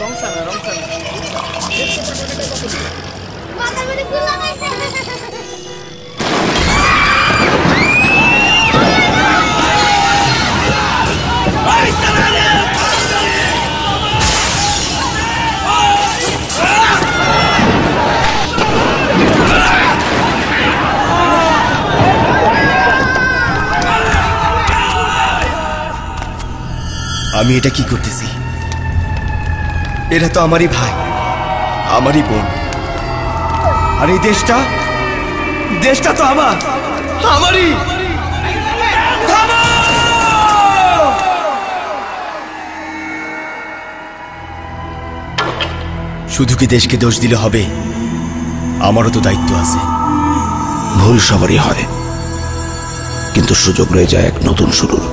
রংসানা রংসানা মাথার মধ্যে ফুল লাগাইছে আমি এটা কি করতেছি এরা তো আমারই ভাই, আমারই বোন। আর এই দেশটা দেশটা তো আমার, আমারই। শুধু কি দেশকে দোষ দিলে হবে? আমারও তো দায়িত্ব আছে। ভুল সবারই হয়। কিন্তু সুযোগ রয়ে যায় এক নতুন শুরুর।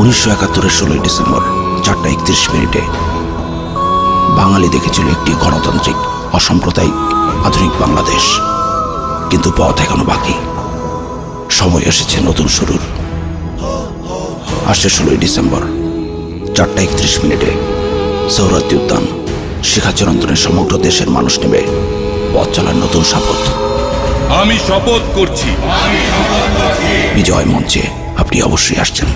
উনিশশো একাত্তরের ষোলোই ডিসেম্বর, চারটা একত্রিশ মিনিটে বাঙালি দেখেছিল একটি গণতান্ত্রিক অসাম্প্রদায়িক আধুনিক বাংলাদেশ। কিন্তু পথ এখনও বাকি। সময় এসেছে নতুন শুরুর। আসছে ষোলোই ডিসেম্বর চারটা একত্রিশ মিনিটে। সৌরাত্রি উদ্যান শিখা চিরন্তনের সমগ্র দেশের মানুষ নেবে পথ চলার নতুন শপথ। আমি শপথ করছি। বিজয় মঞ্চে আপনি অবশ্যই আসছেন।